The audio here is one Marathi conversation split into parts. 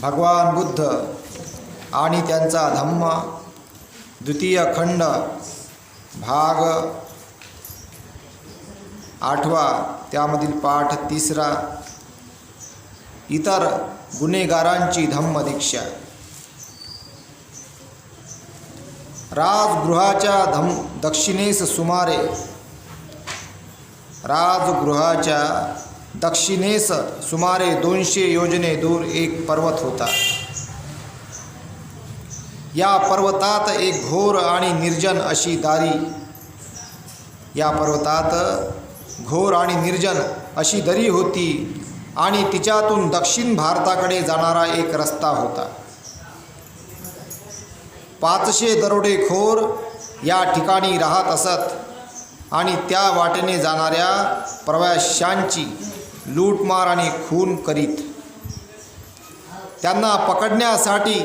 भगवान बुद्ध आणि त्यांचा धम्म द्वितीय खंड भाग आठवा त्यामधील पाठ तिसरा इतर गुन्हेगारांची धम्म दीक्षा. राजगृहाच्या धम दक्षिणेस सुमारे राजगृहाच्या दक्षिणेस सुमारे दोनशे योजने दूर एक पर्वत होता. या पर्वतात एक घोर आणि निर्जन अशी दारी. या पर्वतात घोर आणि निर्जन अशी दरी होती आणि तिच्यातून दक्षिण भारताकडे जाणारा एक रस्ता होता. पाचशे दरोडेखोर या ठिकाणी राहत असत आणि त्या वाटेने जाणाऱ्या प्रवाशांची लूटमार आणि खून करीत. त्यांना पकडण्यासाठी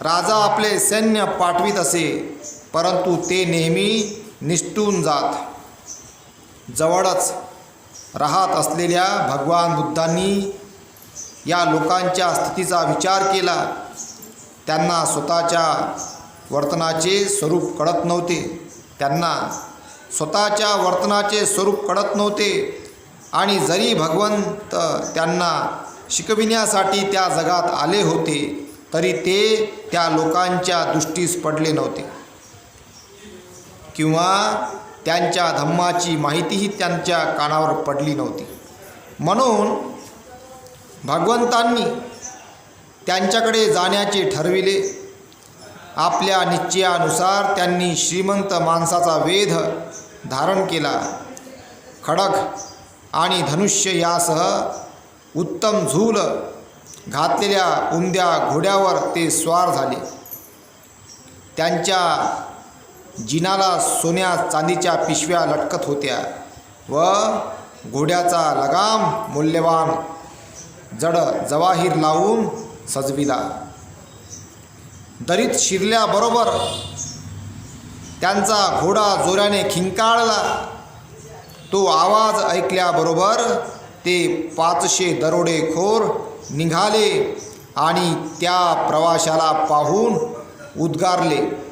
राजा आपले सैन्य पाठवित असे परंतु ते नेहमी निष्ठून जात. जवळच राहत असलेल्या भगवान बुद्धांनी या लोकांच्या स्थितीचा विचार केला. त्यांना स्वतःच्या वर्तनाचे स्वरूप कळत नव्हते. त्यांना स्वतःच्या वर्तनाचे स्वरूप कळत नव्हते. आणि जरी भगवंत त्यांना शिकविण्यासाठी त्या जगात आले होते तरी ते त्या लोकांच्या दृष्टीस पडले नव्हते. किंवा त्यांच्या धम्माची माहितीही त्यांच्या कानावर पडली नव्हती. म्हणून भगवंतांनी त्यांच्याकडे जाण्याचे ठरविले. आपल्या निश्चयानुसार त्यांनी श्रीमंत माणसाचा वेध धारण केला. खडक आणि धनुष्य यासह उत्तम झूल घातलेल्या उमद्या घोड्यावर ते स्वार झाले. त्यांच्या जिनाला सोन्या चांदीच्या पिशव्या लटकत होत्या व घोड्याचा लगाम मूल्यवान जड जवाहीर लावून सजविला. दरीत शिरल्याबरोबर त्यांचा घोडा जोराने खिंकाळला. तो आवाज ऐकल्याबरोबर ते पाचशे दरोडेखोर निघाले आणि त्या प्रवाशाला पाहून उद्गारले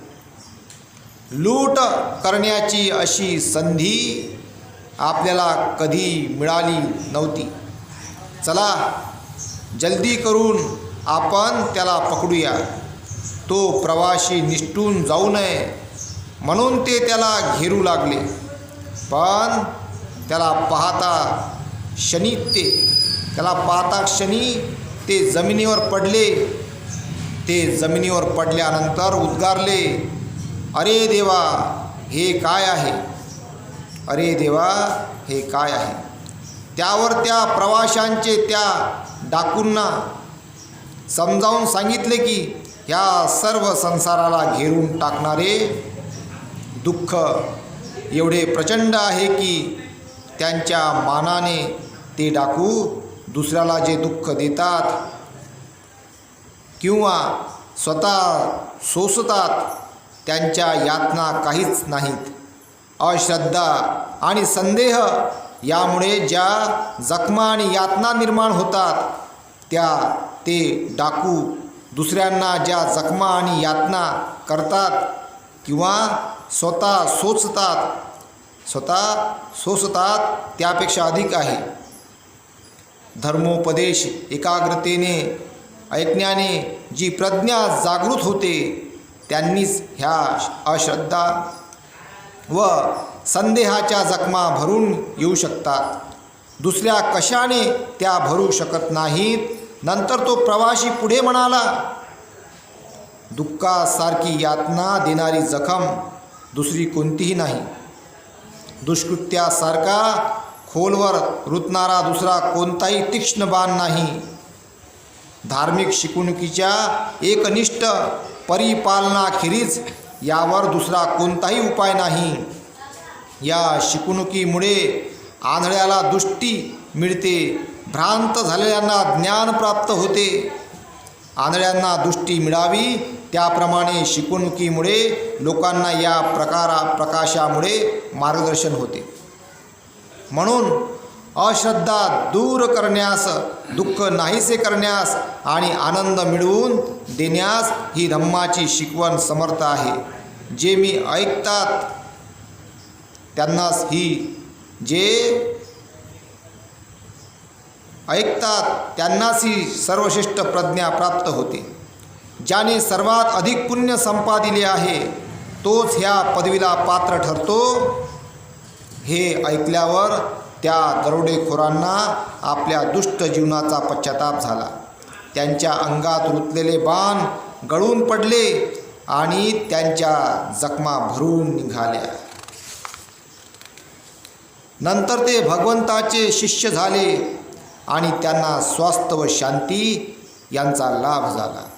लूट करण्याची अशी संधी आपल्याला कधी मिळाली नव्हती. चला जल्दी करून आपण त्याला पकडूया. तो प्रवाशी निष्ठून जाऊ नये. म्हणून ते त्याला घेरू लागले. पण त्याला पाहता क्षणी ते त्याला पाहता क्षणी ते जमिनीवर पडले. ते जमिनीवर पडल्यानंतर उद्गारले अरे देवा हे काय आहे? अरे देवा हे काय आहे? त्यावर त्या प्रवाशांचे त्या डाकूंना समजावून सांगितले की ह्या सर्व संसाराला घेरून टाकणारे दुःख एवढे प्रचंड आहे की त्यांच्या मानाने ते डाकू दुसऱ्याला जे दुःख देतात किंवा स्वतः सोसतात त्यांच्या यातना काहीच नाहीत. अश्रद्धा आणि संदेह यामुळे ज्या जखमा आणि यातना निर्माण होतात त्या ते डाकू दुसऱ्यांना ज्या जखमा आणि यातना करतात किंवा स्वतः सोचतात स्वतः स्वस्वतः त्यापेक्षा अधिक आहे. धर्मोपदेश एकाग्रतेने ऐकण्याने जी प्रज्ञा जागृत होते त्यांनीच ह्या अश्रद्धा व संदेहाच्या जखमा भरून येऊ शकतात. दुसऱ्या कशाने त्या भरू शकत नाहीत? नंतर तो प्रवासी पुढे म्हणाला दुःखासारखी यातना देणारी जखम दुसरी कोणतीही नाही. दुष्कृत्यासारखा खोलवर रुतणारा दुसरा कोणताही तीक्ष्ण बाण नाही. धार्मिक शिकवणुकीच्या एकनिष्ठ परिपालनाखेरीज यावर दुसरा कोणताही उपाय नाही. या शिकवणुकीमुळे आंधळ्याला दृष्टी मिळते भ्रांत झालेल्यांना ज्ञान प्राप्त होते. आंधळ्यांना दृष्टी मिळावी त्याप्रमाणे शिकवणुकीमुळे लोकांना या प्रकारा प्रकाशामुळे मार्गदर्शन होते. म्हणून अश्रद्धा दूर करण्यास दुःख नाहीसे करण्यास आणि आनंद मिळवून देण्यास ही धम्माची शिकवण समर्थ आहे. जे मी ऐकतात त्यांनाच ही जे ऐकतात त्यांनाच ही सर्वश्रेष्ठ प्रज्ञा प्राप्त होते. ज्याने सर्वात अधिक पुण्य संपादिले आहे तोच ह्या पदवीला पात्र ठरतो. हे ऐकल्यावर त्या दरोडेखोरांना आपल्या दुष्ट जीवनाचा पश्चाताप झाला. त्यांच्या अंगात रुतलेले बाण गळून पडले आणि त्यांच्या जखमा भरून निघाल्या. नंतर ते भगवंताचे शिष्य झाले आणि त्यांना स्वास्थ्य व शांती यांचा लाभ झाला.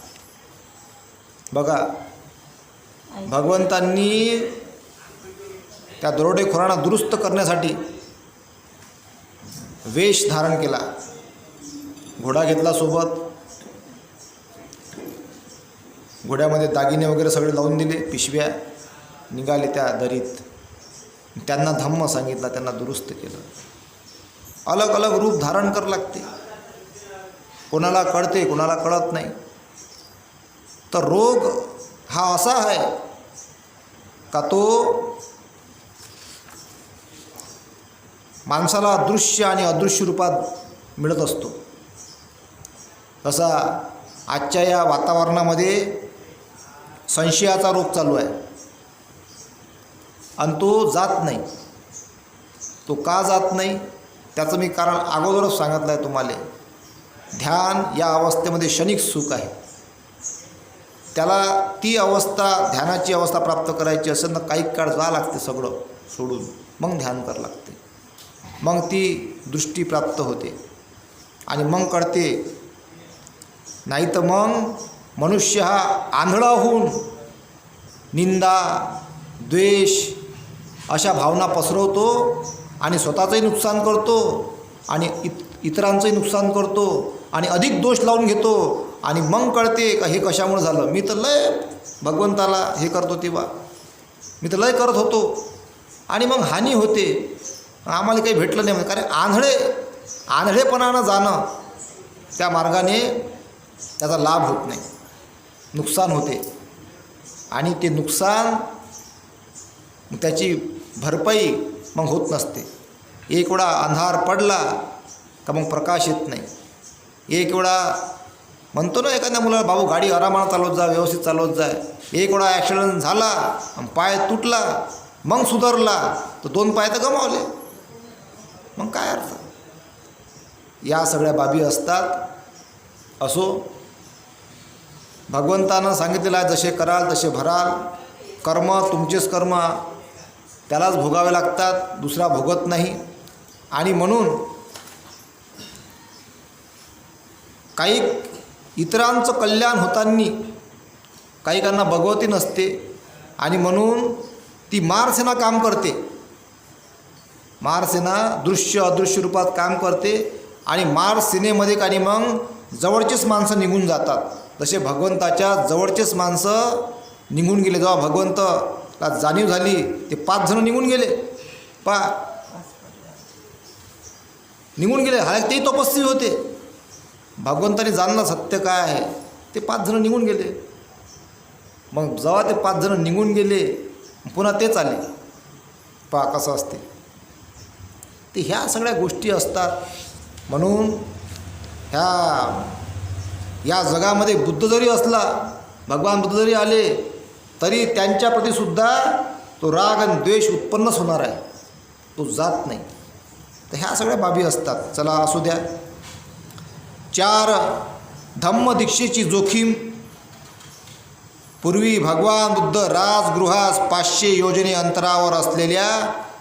बघा भगवंतांनी त्या दरोडेखोरांना दुरुस्त करण्यासाठी वेश धारण केला. घोडा घेतला सोबत. घोड्यामध्ये दागिने वगैरे सगळे लावून दिले पिशव्या निघाले त्या दरीत. त्यांना धम्म सांगितला त्यांना दुरुस्त केलं. अलग अलग रूप धारण कर लागते. कोणाला कळते कोणाला कळत नाही. तर रोग हा असा आहे का तो माणसाला दृश्य आणि अदृश्य रूपात मिळत असतो. तसा आजच्या या वातावरणामध्ये संशयाचा रोग चालू आहे. आणि तो जात नाही. तो का जात नाही? त्याचं मी कारण अगोदरच सांगितलं आहे तुम्हाला. ध्यान या अवस्थेमध्ये क्षणिक सुख आहे. त्याला ती अवस्था ध्यानाची अवस्था प्राप्त करायची असेल ना काही काळ जा लागते सगळं सोडून. मग ध्यान करावं लागते. मग ती दृष्टी प्राप्त होते. आणि मग कळते नाही तर मग मनुष्य हा आंधळा होऊन निंदा द्वेष अशा भावना पसरवतो आणि स्वतःचंही नुकसान करतो आणि इत इतरांचंही नुकसान करतो आणि अधिक दोष लावून घेतो. आणि मग कळते का हे कशामुळे झालं. मी तर लय भगवंताला हे करतो तेव्हा. मी तर लय करत होतो. आणि मग हानी होते. आम्हाला काही भेटलं नाही. कारण आंधळे आंधळेपणानं जाणं त्या मार्गाने त्याचा लाभ होत नाही. नुकसान होते. आणि ते नुकसान त्याची भरपाई मग होत नसते. एक वेळा अंधार पडला का मग प्रकाश येत नाही. एक वेळा म्हणतो ना एखाद्या मुलाला भाऊ गाडी आरामानं चालवत जा व्यवस्थित चालवत जा. एक वेळा ॲक्सिडंट झाला आणि पाय तुटला मग सुधारला तर दोन पाय तर गमावले. मग काय अर्थ? या सगळ्या बाबी असतात. असो भगवंतानं सांगितलेलं आहे जसे कराल तसे भराल. कर्म तुमचेच कर्म. त्यालाच भोगावे लागतात दुसरा भोगत नाही. आणि म्हणून काही इतरांचं कल्याण होताना काहीकांना भगवती नसते आणि म्हणून ती मारसेना काम करते. मारसेना दृश्य अदृश्य रूपात काम करते आणि मार सेनेमध्ये काही मग जवळचेच माणसं निघून जातात. जसे भगवंताच्या जवळचेच माणसं निघून गेले. जेव्हा भगवंतला जाणीव झाली ते पाच जण निघून गेले. पा निघून गेले. हा तेही तपस्वी होते. भगवंताने जाणलं सत्य काय आहे ते पाच जण निघून गेले. मग जेव्हा ते पाच जण निघून गेले पुन्हा तेच आले. पा कसं असते. ते ह्या सगळ्या गोष्टी असतात. म्हणून ह्या या जगामध्ये बुद्ध जरी असला भगवान बुद्ध जरी आले तरी त्यांच्याप्रतीसुद्धा तो राग आणि द्वेष उत्पन्नच होणार आहे. तो जात नाही. तर ह्या सगळ्या बाबी असतात. चला असू द्या. चार धम्म दीक्षेची जोखीम. पूर्वी भगवान बुद्ध राजगृहास पाचशे योजने अंतरावर असलेल्या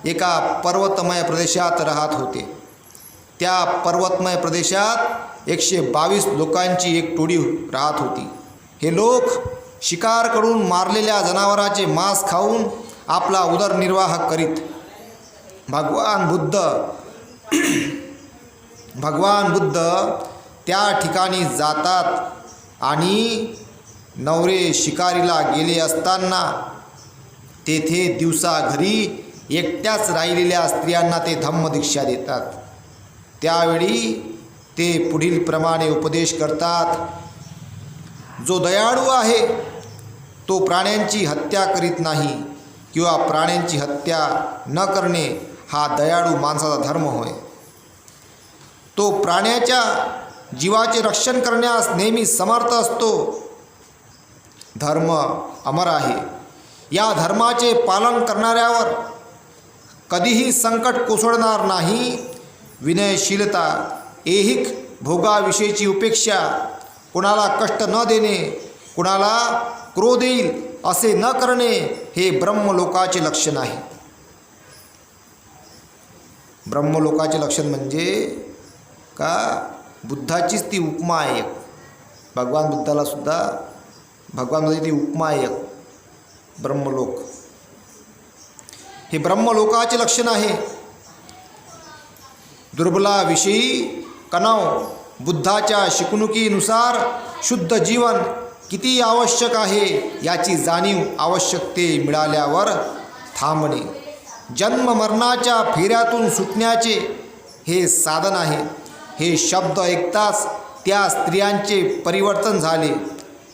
एका पर्वतमय प्रदेशात राहत होते. त्या पर्वतमय प्रदेशात एकशे बावीस लोकांची एक टोळी राहत होती. हे लोक शिकार करून मारलेल्या जनावराचे मांस खाऊन आपला उदरनिर्वाह करीत. भगवान बुद्ध भगवान बुद्ध त्या ठिकाणी जातात आणि नवरे शिकारीला गेले असताना तेथे दिवसा घरी एकट्याच राहिलेल्या स्त्रियांना ते धम्मदीक्षा देतात. त्यावेळी ते पुढील प्रमाणे उपदेश करतात. जो दयाळू आहे तो प्राण्यांची हत्या करीत नाही किंवा प्राण्यांची हत्या न करणे हा दयाळू माणसाचा धर्म होय. तो प्राण्याच्या जीवाचे रक्षण करण्यास नेहमी समर्थ असतो. धर्म अमर आहे. या धर्माचे पालन करणाऱ्यावर कधीही संकट कोसळणार नाही. विनयशीलता ऐहिक भोगाविषयीची उपेक्षा कुणाला कष्ट न देणे कुणाला क्रोध येईल असे न करणे हे ब्रह्मलोकाचे लक्षण आहे. ब्रह्मलोकाचे लक्षण म्हणजे का? बुद्धाचीच ती उपमा आहे. एक भगवान बुद्धाला सुद्धा भगवानमध्ये ती उपमा आहे. एक ब्रह्मलोक. हे ब्रह्मलोकाचे लक्षण आहे. दुर्बलाविषयी कणाव बुद्धाच्या शिकणुकीनुसार शुद्ध जीवन किती आवश्यक आहे याची जाणीव आवश्यकते मिळाल्यावर थांबणे. जन्म मरणाच्या फेऱ्यातून सुटण्याचे हे साधन आहे. हे शब्द ऐकताच त्या स्त्रियांचे परिवर्तन झाले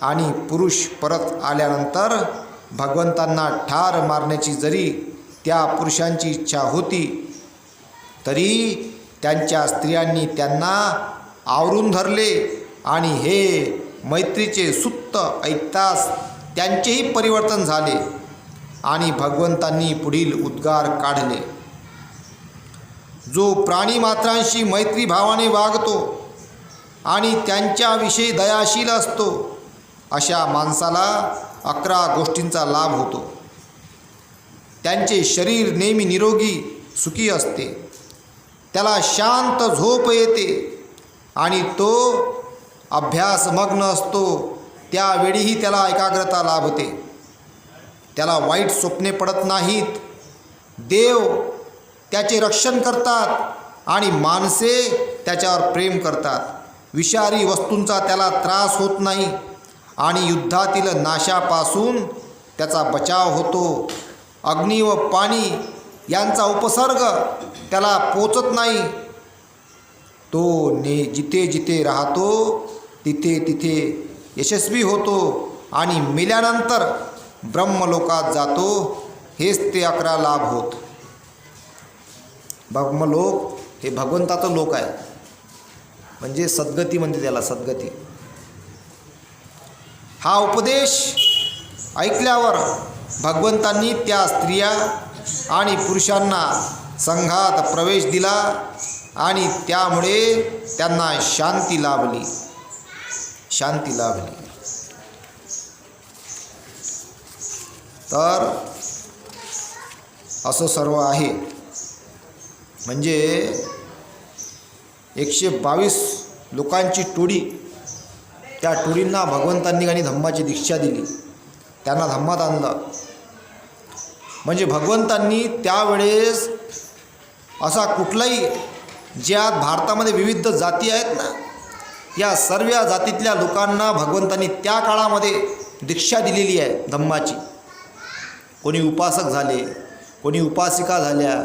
आणि पुरुष परत आल्यानंतर भगवंतांना ठार मारण्याची जरी त्या पुरुषांची इच्छा होती तरी त्यांच्या स्त्रियांनी त्यांना आवरून धरले आणि हे मैत्रीचे सुत्त ऐकताच त्यांचेही परिवर्तन झाले आणि भगवंतांनी पुढील उद्गार काढले. जो प्राणीमात्रांशी मैत्री भावाने वागतो आणि त्यांच्याविषयी दयाशील असतो अशा माणसाला अकरा गोष्टींचा लाभ होतो. त्यांचे शरीर नेहमी निरोगी सुखी असते. त्याला शांत झोप येते आणि तो अभ्यासमग्न असतो. त्यावेळीही त्याला एकाग्रता लाभते. त्याला वाईट स्वप्ने पडत नाहीत. देव त्याचे रक्षण करतात आणि माणसे त्याच्यावर प्रेम करतात. विषारी वस्तूंचा त्याला त्रास होत नाही आणि युद्धातील नाशापासून त्याचा बचाव होतो. अग्नी व पाणी यांचा उपसर्ग त्याला पोचत नाही. तो ने जिथे जिथे राहतो तिथे तिथे यशस्वी होतो आणि मेल्यानंतर ब्रह्मलोकात जातो. हेच ते अकरा लाभ होत. ब्रह्मलोक हे भगवंताचं लोक आहे म्हणजे सद्गती म्हणते त्याला सद्गती. हा उपदेश ऐकल्यावर भगवंतांनी त्या स्त्रिया आणि पुरुषांना संघात प्रवेश दिला आणि त्यामुळे त्यांना शांती लाभली. शांती लाभली. तर असं सर्व आहे. म्हणजे एकशे बावीस लोकांची टोळी त्या टोळींना भगवंतांनी आणि धम्माची दीक्षा दिली. त्यांना धम्मात आणलं. म्हणजे भगवंतांनी त्यावेळेस असा कुठलाही ज्या भारतामध्ये विविध जाती आहेत ना या सर्व जातीतल्या लोकांना भगवंतांनी त्या काळामध्ये दीक्षा दिलेली आहे धम्माची. कोणी उपासक झाले कोणी उपासिका झाल्या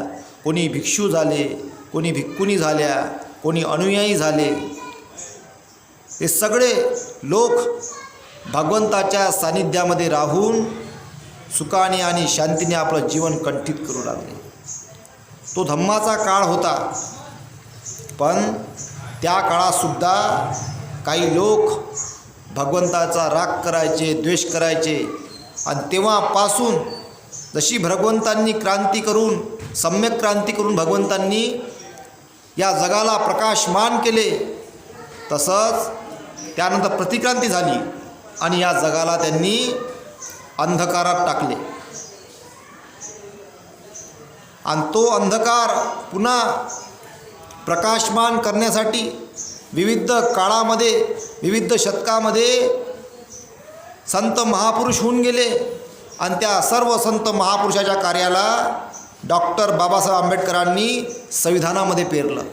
कोणी भिक्षू झाले कोणी भिक्कुनी झाल्या कोणी अनुयायी झाले. हे सगळे लोक भगवंताच्या सानिध्यामध्ये राहून सुखाने आणि शांतीने आपलं जीवन कंठित करू लागले. तो धम्माचा काळ होता. पण त्या काळातसुद्धा काही लोक भगवंताचा राग करायचे द्वेष करायचे. आणि तेव्हापासून जशी भगवंतांनी क्रांती करून सम्यक क्रांती करून भगवंतांनी या जगाला प्रकाशमान केले तसंच त्यानंतर प्रतिक्रांती झाली आणि या जगाला त्यांनी अंधकारात टाकले. आणि तो अंधकार पुन्हा प्रकाशमान करण्यासाठी विविध काळामध्ये विविध शतकामध्ये संत महापुरुष होऊन गेले. आणि त्या सर्व संत महापुरुषाच्या कार्याला डॉक्टर बाबासाहेब आंबेडकरांनी संविधानामध्ये पेरलं.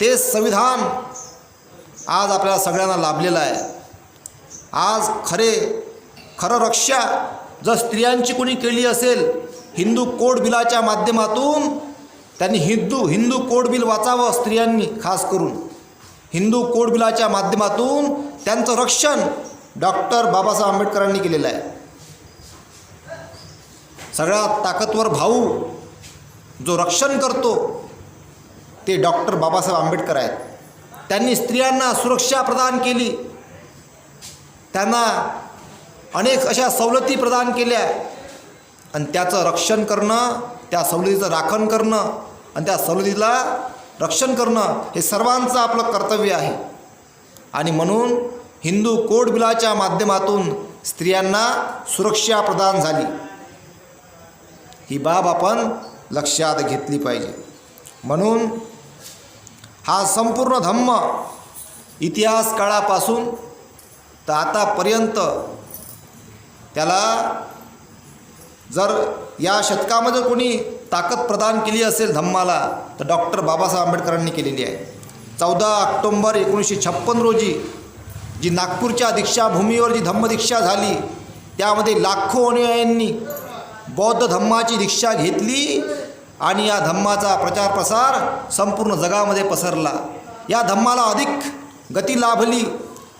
ते संविधान आज आपल्याला सगळ्यांना लाभलेलं आहे. आज खरे खरं रक्षा जर स्त्रियांची कोणी केली असेल हिंदू कोड बिलाच्या माध्यमातून त्यांनी हिंदू हिंदू कोड बिल वाचावं स्त्रियांनी खास करून. हिंदू कोड बिलाच्या माध्यमातून त्यांचं रक्षण डॉक्टर बाबासाहेब आंबेडकरांनी केलेलं आहे. सगळ्यात ताकदवर भाऊ जो रक्षण करतो ते डॉक्टर बाबासाहेब आंबेडकर आहेत. त्यांनी स्त्रियांना सुरक्षा प्रदान केली. त्यांना अनेक अशा सवलती प्रदान केल्या. आणि त्याचं रक्षण करणं त्या सवलतीचं राखण करणं आणि त्या सवलतीला रक्षण करणं हे सर्वांचं आपलं कर्तव्य आहे. आणि म्हणून हिंदू कोड बिलाच्या माध्यमातून स्त्रियांना सुरक्षा प्रदान झाली. ही बाब आपण लक्षात घेतली पाहिजे. म्हणून हा संपूर्ण धम्म इतिहास काळापासून तर आतापर्यंत त्याला जर या शतकामध्ये कोणी ताकद प्रदान केली असेल धम्माला तर डॉक्टर बाबासाहेब आंबेडकरांनी केलेली आहे. चौदा ऑक्टोंबर एकोणीसशे छप्पन रोजी जी नागपूरच्या दीक्षाभूमीवर जी धम्मदीक्षा झाली त्यामध्ये लाखो अनुयायांनी बौद्ध धम्माची दीक्षा घेतली आणि या धम्माचा प्रचार प्रसार संपूर्ण जगामध्ये पसरला. या धम्माला अधिक गती लाभली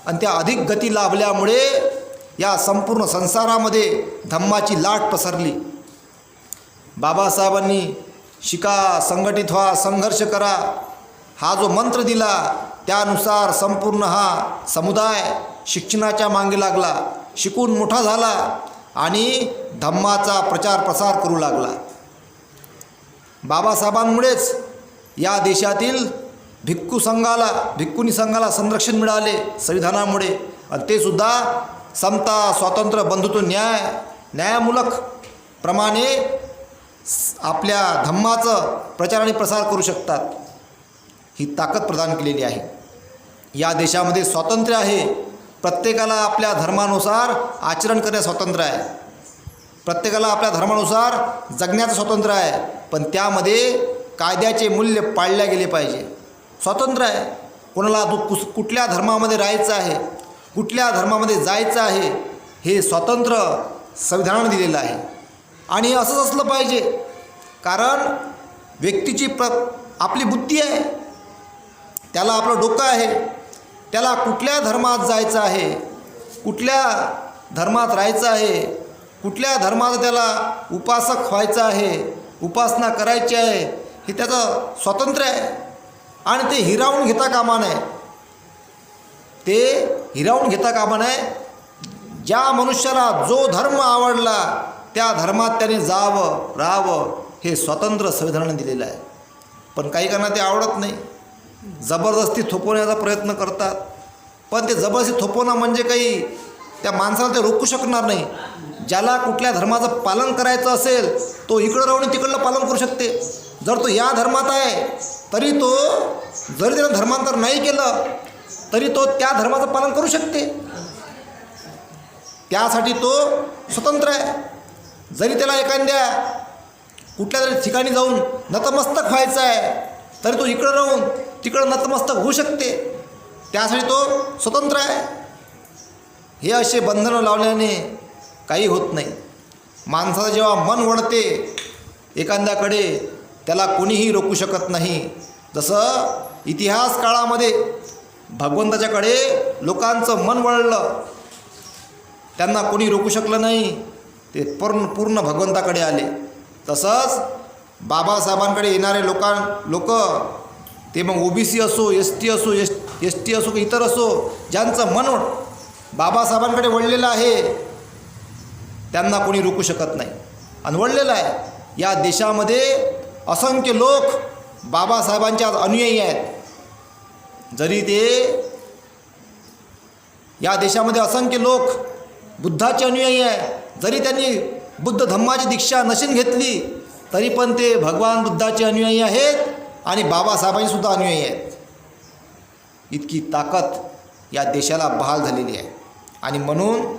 आणि त्या अधिक गती लाभल्यामुळे या संपूर्ण संसारामध्ये धम्माची लाट पसरली. बाबासाहेबांनी शिका संघटित व्हा संघर्ष करा हा जो मंत्र दिला त्यानुसार संपूर्ण हा समुदाय शिक्षणाच्या मागे लागला. शिकून मोठा झाला. आणि धम्माचा प्रचार प्रसार करू लागला. बाबासाहेबांमुळेच या देशातील भिक्खू संघाला भिक्खुनी संघाला संरक्षण मिळाले संविधानामुळे. आणि ते सुद्धा समता स्वातंत्र्य बंधुत्व न्याय न्यायमूलक प्रमाणे आपल्या धम्माचं प्रचार आणि प्रसार करू शकतात. ही ताकद प्रदान केलेली आहे. या देशामध्ये स्वातंत्र्य आहे. प्रत्येकाला आपल्या धर्मानुसार आचरण करण्यास स्वातंत्र्य आहे. प्रत्येकाला आपल्या धर्मानुसार जगण्याचं स्वातंत्र्य आहे. पण त्यामध्ये कायद्याचे मूल्य पाळल्या गेले पाहिजे. स्वातंत्र्य आहे. कोणाला दु कुस कुठल्या धर्मामध्ये राहायचं आहे कुठल्या धर्मामध्ये जायचं आहे हे स्वातंत्र्य संविधान दिलेलं आहे. आणि असंच असलं पाहिजे. कारण व्यक्तीची प्र आपली बुद्धी आहे. त्याला आपलं डोकं आहे. त्याला कुठल्या धर्मात जायचं आहे? कुठल्या धर्मात राहायचं आहे? कुठल्या धर्मात त्याला उपासक व्हायचं आहे? उपासना करायची आहे? हे त्याचं स्वातंत्र्य आहे. आणि ते हिरावून घेता कामा नये. ते हिरावून घेता कामा नये. ज्या मनुष्याला जो धर्म आवडला त्या धर्मात त्याने जावं राहावं हे स्वतंत्र संविधानाने दिलेलं आहे. पण काही कारणा ते आवडत नाही. जबरदस्ती थोपवण्याचा प्रयत्न करतात. पण ते जबरदस्ती थोपवणं म्हणजे काही त्या माणसाला ते रोखू शकणार नाही. ज्याला कुठल्या धर्माचं पालन करायचं असेल तो इकडं राहून तिकडलं पालन करू शकते. जर तो या धर्मात आहे तरी तो जरी त्यानं धर्मांतर नाही केलं तरी तो त्या धर्माचं पालन करू शकते. त्यासाठी तो स्वतंत्र आहे. जरी त्याला एखाद्या कुठल्या तरी ठिकाणी जाऊन नतमस्तक व्हायचं आहे तरी तो इकडं राहून तिकडं नतमस्तक होऊ शकते. त्यासाठी तो स्वतंत्र आहे. हे असे बंधनं लावल्याने काही होत नाही. माणसाचं जेव्हा मन वळते एखाद्याकडे त्याला कोणीही रोखू शकत नाही. जसं इतिहास काळामध्ये भगवंताच्याकडे लोकांचं मन वळलं त्यांना कोणी रोखू शकलं नाही ते पूर्ण पूर्ण भगवंताकडे आले. तसंच बाबासाहेबांकडे येणारे लोकां लोक ते मग ओबीसी असो एस टी असो एस एस टी असो की इतर असो ज्यांचं मन बाबासाहेबांकडे वळलेलं आहे त्यांना कोणी रोखू शकत नाही. आणि वळलेलं आहे. या देशामध्ये असंख्य लोक बाबासाहेबांचे आज अनुयायी आहेत. जरी ते या देशामध्ये असंख्य लोक बुद्धाचे अनुयायी आहे जरी त्यांनी बुद्ध धम्माची दीक्षा नशीन घेतली तरी पण ते भगवान बुद्धाचे अनुयायी आहेत. आणि बाबासाहेबांनीसुद्धा अनुयायी आहेत. इतकी ताकद या देशाला बहाल झालेली आहे. आणि म्हणून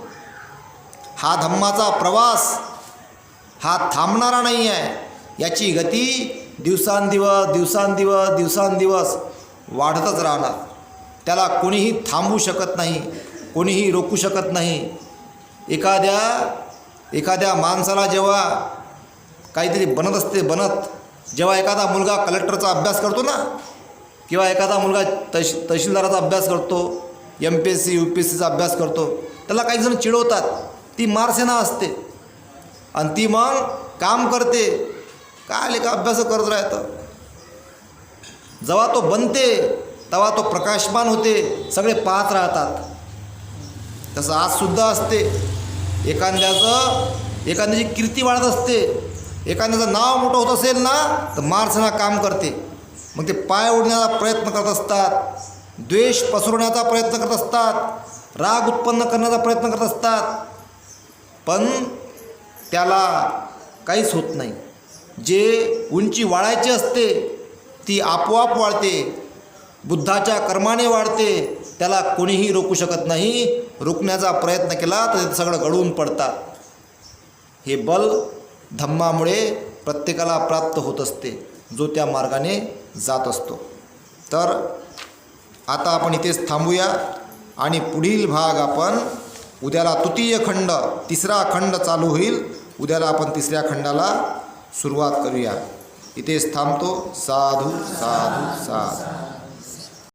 हा धम्माचा प्रवास हा थांबणारा नाही आहे. याची गती दिवसांदिवस दिवसांदिवस दिवसांदिवस वाढतच राहणार. त्याला कोणीही थांबू शकत नाही कोणीही रोखू शकत नाही. एखाद्या एखाद्या माणसाला जेव्हा काहीतरी बनत असते बनत जेव्हा एखादा मुलगा कलेक्टरचा अभ्यास करतो ना किंवा एखादा मुलगा तहश तहसीलदाराचा अभ्यास करतो M P S C U P S सीचा अभ्यास करतो त्याला काही जण चिडवतात. ती मारसेना असते. आणि ती मग काम करते. काय लेखा अभ्यास करत राहतं? जेव्हा तो बनते तेव्हा तो प्रकाशमान होते. सगळे पाहत राहतात. तसं आजसुद्धा असते. एखाद्याचं एखाद्याची कीर्ती वाढत असते एखाद्याचं नाव मोठं होत असेल ना तर मार्सना काम करते. मग ते पाय ओढण्याचा प्रयत्न करत असतात द्वेष पसरवण्याचा प्रयत्न करत असतात राग उत्पन्न करण्याचा प्रयत्न करत असतात. पण त्याला काहीच होत नाही. जे उंची वाढायची असते ती आपोआप वाढते. बुद्धाच्या कर्माने वाढते. त्याला कोणीही रोखू शकत नाही. रोखण्याचा प्रयत्न केला तर ते सगळं गळून पडतात. हे बल धम्मामुळे प्रत्येकाला प्राप्त होत असते जो त्या मार्गाने जात असतो. तर आता आपण इथेच थांबूया आणि पुढील भाग आपण उद्याला तृतीय खंड तिसरा खंड चालू होईल. उद्याला आपण तिसऱ्या खंडाला सुरुवात करूया. इथेच थांबतो. साधू साधू साधू.